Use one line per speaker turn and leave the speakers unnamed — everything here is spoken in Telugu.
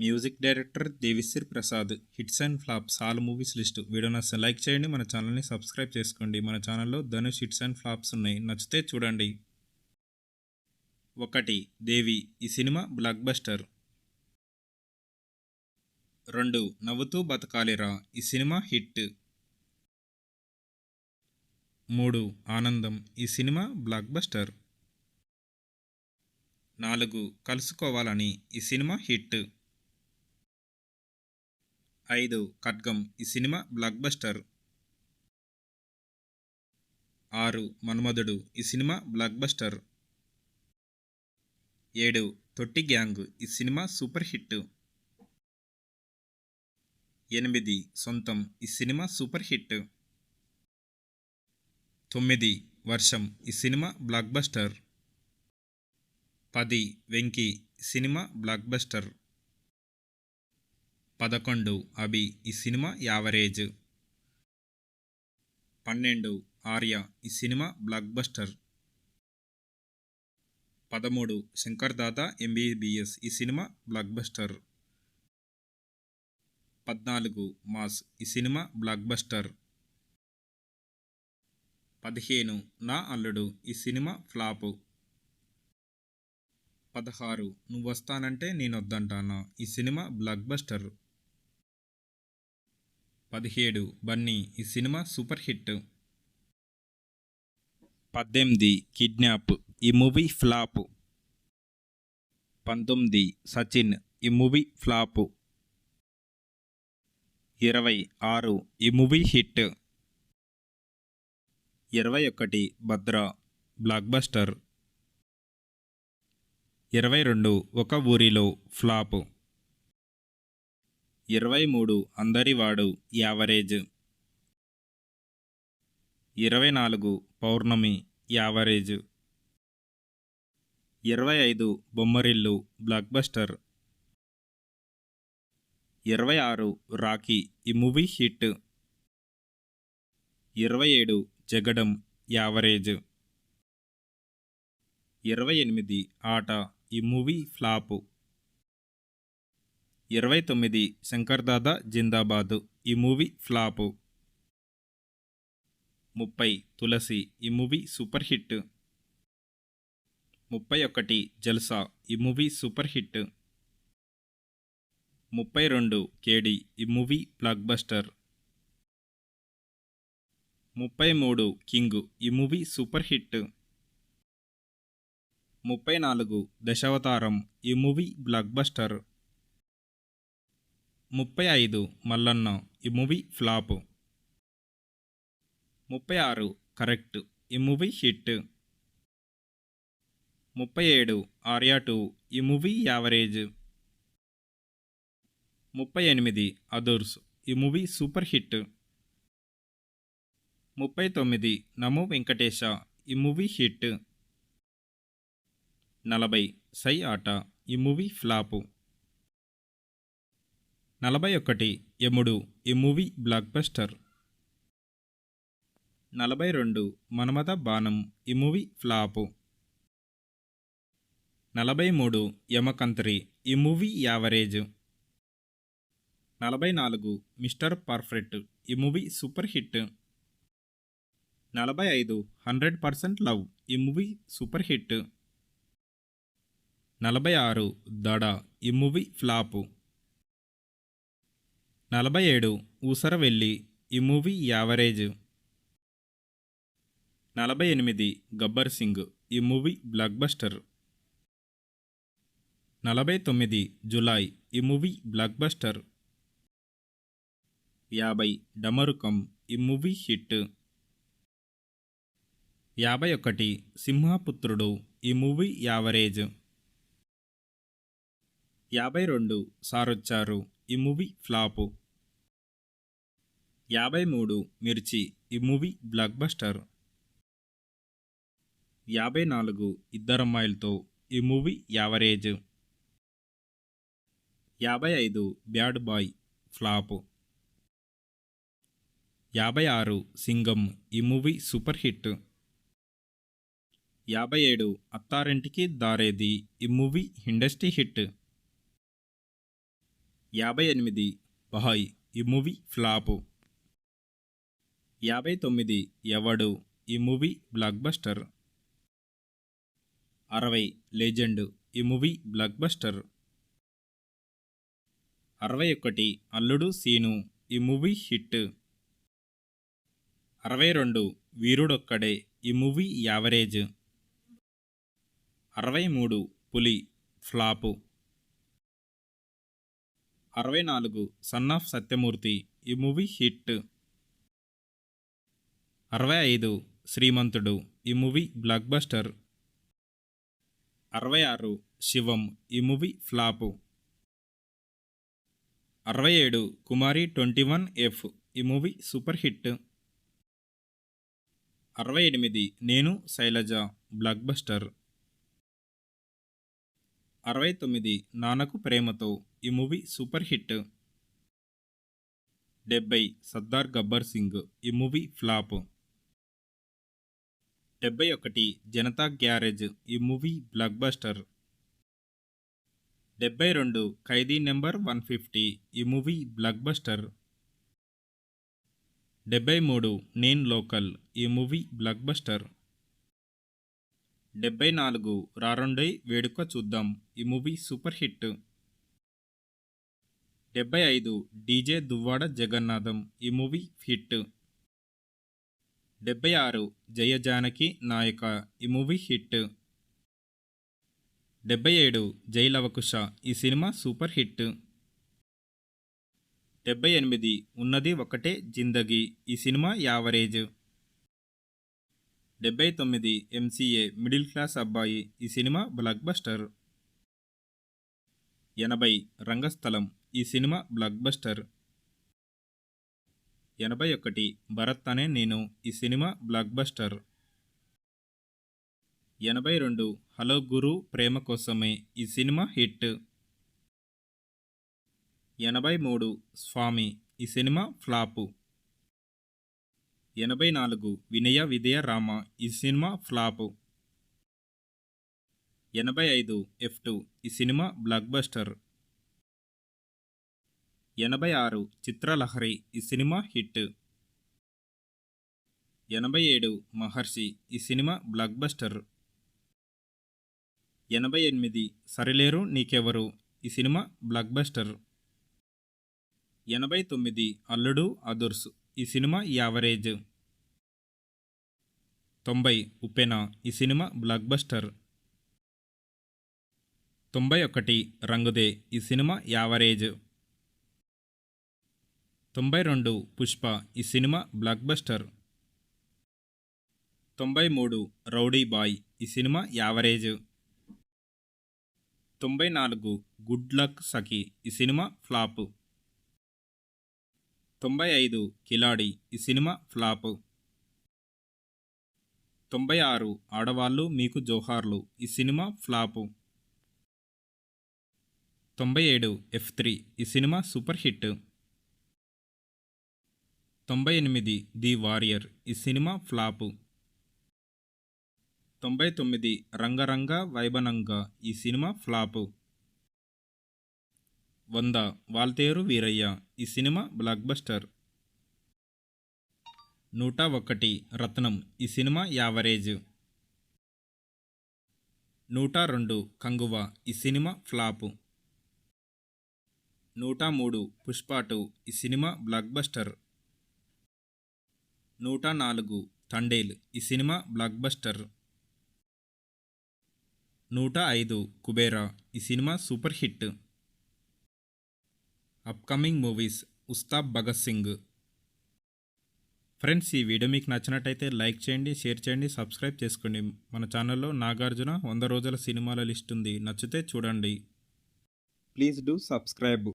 Music director Devi Sri Prasad hits and flops all movies list. Video నచ్చితే లైక్ చేయండి మన ఛానల్ని సబ్స్క్రైబ్ చేసుకోండి. మన ఛానల్లో ధనుష్ హిట్స్ అండ్ ఫ్లాప్స్ ఉన్నాయి. నచ్చితే చూడండి. ఒకటి దేవి ఈ సినిమా బ్లాక్ బస్టర్. రెండు నవ్వుతూ బతకాలిరా ఈ సినిమా హిట్. మూడు ఆనందం ఈ సినిమా బ్లాక్ బస్టర్. నాలుగు కలుసుకోవాలని ఈ సినిమా హిట్. ఐదు ఖడ్గం ఈ సినిమా బ్లాక్ బస్టర్ ఆరు మన్మధుడు ఈ సినిమా బ్లాక్ బస్టర్ ఏడు తొట్టి గ్యాంగ్ ఈ సినిమా సూపర్ హిట్ ఎనిమిది సొంతం ఈ సినిమా సూపర్ హిట్ తొమ్మిది వర్షం ఈ సినిమా బ్లాక్ బస్టర్ పది వెంకీ సినిమా బ్లాక్ బస్టర్ పదకొండు అభి ఈ సినిమా యావరేజ్. పన్నెండు ఆర్య ఈ సినిమా బ్లాక్ బస్టర్. పదమూడు శంకర్ దాదా ఎంబీబీఎస్ ఈ సినిమా బ్లాక్ బస్టర్. పద్నాలుగు మాస్ ఈ సినిమా బ్లాక్ బస్టర్. పదిహేను నా అల్లుడు ఈ సినిమా ఫ్లాపు. పదహారు నువ్వు వస్తానంటే నేను వద్దంటానా ఈ సినిమా బ్లాక్ బస్టర్. పదిహేడు. బన్నీ ఈ సినిమా సూపర్ హిట్. పద్దెనిమిది. కిడ్నాప్ ఈ మూవీ ఫ్లాప్. పంతొమ్మిది. సచిన్ ఈ మూవీ ఫ్లాప్. ఇరవై ఆరు. ఈ మూవీ హిట్. ఇరవై ఒకటి. Bhadra blockbuster. ఇరవై రెండు. ఒక ఊరిలో ఫ్లాప్. ఇరవై మూడు అందరివాడు యావరేజ్. ఇరవై నాలుగు పౌర్ణమి యావరేజ్. ఇరవై ఐదు బొమ్మరిల్లు బ్లాక్ బస్టర్. ఇరవై ఆరు రాఖీ ఈ మూవీ హిట్. ఇరవై ఏడు జగడం యావరేజ్. ఇరవై ఎనిమిది ఆట ఈ మూవీ ఫ్లాపు. ఇరవై తొమ్మిది శంకర్దాదా జిందాబాదు. ఈ మూవీ ఫ్లాపు. ముప్పై తులసి. ఈ మూవీ సూపర్ హిట్. ముప్పై ఒకటి జల్సా. ఈ మూవీ సూపర్ హిట్. ముప్పై రెండు కేడి. ఈ మూవీ బ్లాక్ బస్టర్. ముప్పై మూడు కింగ్. ఈ మూవీ సూపర్ హిట్. ముప్పై నాలుగు దశావతారం. ఈ మూవీ బ్లాక్ బస్టర్. ముప్పై ఐదు మల్లన్న. ఈ మూవీ ఫ్లాప్. ముప్పై ఆరు కరెక్ట్. ఈ మూవీ హిట్. ముప్పై ఏడు ఆర్యా టూ. ఈ మూవీ యావరేజ్. ముప్పై ఎనిమిది అదర్స్. ఈ మూవీ సూపర్ హిట్. ముప్పై తొమ్మిది నమో వెంకటేశ. ఈ మూవీ హిట్. నలభై సై ఆట. ఈ మూవీ ఫ్లాపు. నలభై ఒకటి. యముడు ఈ మూవీ బ్లాక్ బస్టర్. నలభై రెండు. మన్మథ బాణం. ఈ మూవీ ఫ్లాపు. నలభై మూడు. యమకంత్రి. ఈ మూవీ యావరేజ్. నలభై నాలుగు. Mister perfect. ఈ మూవీ సూపర్ హిట్. నలభై ఐదు. Hundred percent love. ఈ మూవీ సూపర్ హిట్. నలభై ఆరు. దడ. ఈ మూవీ ఫ్లాపు. నలభై ఏడు ఊసరవెల్లి ఈ మూవీ యావరేజ్. నలభై ఎనిమిది గబ్బర్ సింగ్ ఈ మూవీ బ్లాక్ బస్టర్. నలభై తొమ్మిది జులై ఈ మూవీ బ్లాక్ బస్టర్. యాభై డమరుకం ఈ మూవీ హిట్. యాభై ఒకటి సింహపుత్రుడు ఈ మూవీ యావరేజ్. యాభై రెండు సారొచ్చారు ఈ మూవీ ఫ్లాపు. యాభై మూడు మిర్చి ఈ మూవీ బ్లాక్ బస్టర్. యాభై నాలుగు ఇద్దరమ్మాయిలతో ఈ మూవీ యావరేజ్. యాభై ఐదు బ్యాడ్ బాయ్ ఫ్లాప్. యాభై ఆరు సింగం ఈ మూవీ సూపర్ హిట్. యాభై ఏడు అత్తారింటికి దారేది ఈ మూవీ ఇండస్ట్రీ హిట్. యాభై ఎనిమిది బహాయ్ ఈ మూవీ ఫ్లాపు. యాభై తొమ్మిది ఎవడు? ఈ మూవీ బ్లాక్ బస్టర్. అరవై లెజెండ్. ఈ మూవీ బ్లాక్ బస్టర్. అరవై ఒకటి అల్లుడు సీను. ఈ మూవీ హిట్. అరవై రెండు వీరుడొక్కడే. ఈ మూవీ యావరేజ్. అరవై మూడు పులి ఫ్లాపు. అరవై నాలుగు సన్ ఆఫ్ సత్యమూర్తి. ఈ మూవీ హిట్. అరవై ఐదు శ్రీమంతుడు ఈ మూవీ బ్లాక్ బస్టర్. అరవై ఆరు శివం ఈ మూవీ ఫ్లాపు. అరవై ఏడు కుమారి ట్వంటీ వన్ ఎఫ్ ఈ మూవీ సూపర్ హిట్. అరవై ఎనిమిది నేను శైలజ బ్లాక్ బస్టర్. అరవై తొమ్మిది నాన్నకు ప్రేమతో ఈ మూవీ సూపర్ హిట్. డెబ్బై సర్దార్ గబ్బర్ సింగ్ ఈ మూవీ ఫ్లాప్. డెబ్బై ఒకటి జనతా గ్యారేజ్ ఈ మూవీ బ్లాక్ బస్టర్. డెబ్బై రెండు ఖైదీ నెంబర్ వన్ ఫిఫ్టీ ఈ మూవీ బ్లాక్ బస్టర్. డెబ్బై మూడు నేను లోకల్ ఈ మూవీ బ్లాక్ బస్టర్. డెబ్బై నాలుగు రారండై వేడుక చూద్దాం ఈ మూవీ సూపర్ హిట్. డెబ్బై ఐదు డీజే దువ్వాడ జగన్నాథం ఈ మూవీ హిట్. డెబ్బై ఆరు జయ జానకి నాయక ఈ మూవీ హిట్. డెబ్బై ఏడు జైలవకుష ఈ సినిమా సూపర్ హిట్. డెబ్బై ఎనిమిది ఉన్నది ఒకటే జిందగీ ఈ సినిమా యావరేజ్. డెబ్బై తొమ్మిది ఎంసీఏ మిడిల్ క్లాస్ అబ్బాయి ఈ సినిమా బ్లాక్ బస్టర్. ఎనభై రంగస్థలం ఈ సినిమా బ్లాక్ బస్టర్. ఎనభై ఒకటి భరత్ అనే నేను ఈ సినిమా బ్లాక్ బస్టర్ ఎనభై రెండు హలో గురు ప్రేమ కోసమే ఈ సినిమా హిట్. ఎనభై మూడు స్వామి ఈ సినిమా ఫ్లాపు. ఎనభై నాలుగు వినయ విదయ రామ ఈ సినిమా ఫ్లాపు. ఎనభై ఐదు ఎఫ్ టూ ఈ సినిమా బ్లాక్ బస్టర్ ఎనభై ఆరు చిత్రలహరి ఈ సినిమా హిట్. ఎనభై ఏడు మహర్షి ఈ సినిమా బ్లాక్ బస్టర్. ఎనభై ఎనిమిది సరిలేరు నీకెవరు? ఈ సినిమా బ్లాక్ బస్టర్. ఎనభై తొమ్మిది అల్లుడు అదుర్స్ ఈ సినిమా యావరేజ్. తొంభై ఉపెన ఈ సినిమా బ్లాక్ బస్టర్. తొంభై ఒకటి రంగుదే ఈ సినిమా యావరేజ్. తొంభై రెండు పుష్ప ఈ సినిమా బ్లాక్ బస్టర్ తొంభై మూడు రౌడీ బాయ్ ఈ సినిమా యావరేజ్. తొంభై నాలుగు గుడ్ లక్ సఖీ ఈ సినిమా ఫ్లాప్. తొంభై ఐదు కిలాడి ఈ సినిమా ఫ్లాప్. తొంభై ఆరు ఆడవాళ్ళు మీకు జోహార్లు ఈ సినిమా ఫ్లాపు. తొంభై ఏడు ఎఫ్ త్రీ ఈ సినిమా సూపర్ హిట్. తొంభై ఎనిమిది ది వారియర్ ఈ సినిమా ఫ్లాపు. తొంభై తొమ్మిది రంగరంగ వైబనంగ ఈ సినిమా ఫ్లాపు. వంద వాల్తేరు వీరయ్య ఈ సినిమా బ్లాక్ బస్టర్ నూట ఒకటి రత్నం ఈ సినిమా యావరేజ్. నూట రెండు కంగువ ఈ సినిమా ఫ్లాపు. నూట మూడు పుష్పాటు ఈ సినిమా బ్లాక్ బస్టర్ నూట నాలుగు తండేల్. ఈ సినిమా బ్లాక్ బస్టర్ నూట ఐదు కుబేరా. ఈ cinema super hit. Upcoming movies Ustaad Bhagat Singh. Friends ఈ వీడియో మీకు నచ్చినట్టయితే లైక్ చేయండి షేర్ చేయండి సబ్స్క్రైబ్ చేసుకోండి. మన ఛానల్లో నాగార్జున వంద రోజుల సినిమాల లిస్ట్ ఉంది. నచ్చితే చూడండి. Please do subscribe